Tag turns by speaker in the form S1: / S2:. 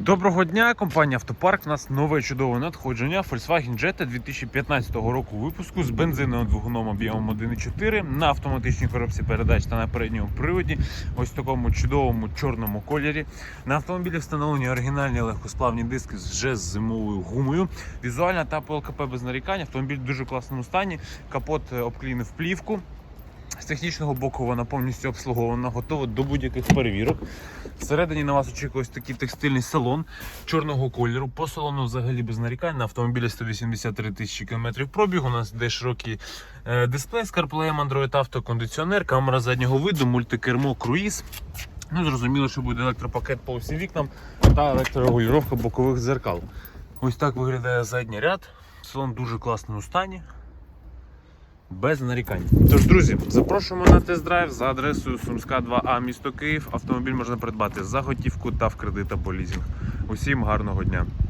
S1: Доброго дня, компанія Автопарк. У нас нове чудове надходження Volkswagen Jetta 2015 року випуску з бензиновим двигуном об'ємом 1.4 на автоматичній коробці передач та на передньому приводі. Ось в такому чудовому чорному кольорі. На автомобілі встановлені оригінальні легкосплавні диски вже з зимовою гумою. Візуальна та по ЛКП без нарікань. Автомобіль в дуже класному стані. Капот е, обклеєний в плівку. З технічного боку вона повністю обслугована, готова до будь-яких перевірок. Всередині на вас очікує ось такий текстильний салон чорного кольору. По салону взагалі без нарікань. На автомобілі 183 тисячі кілометрів пробігу. У нас де широкий е, дисплей з CarPlay, Android Auto, кондиціонер, камера заднього виду, мультикермо, круїз. Ну, зрозуміло, що буде електропакет по всім вікнам та електрорегулювання бокових дзеркал. Ось так виглядає задній ряд. Салон дуже класному стані. Без нарікань. Тож, друзі, запрошуємо на тест-драйв за адресою Сумська 2А, місто Київ. Автомобіль можна придбати за готівку та в кредит або лізінг. Усім гарного дня!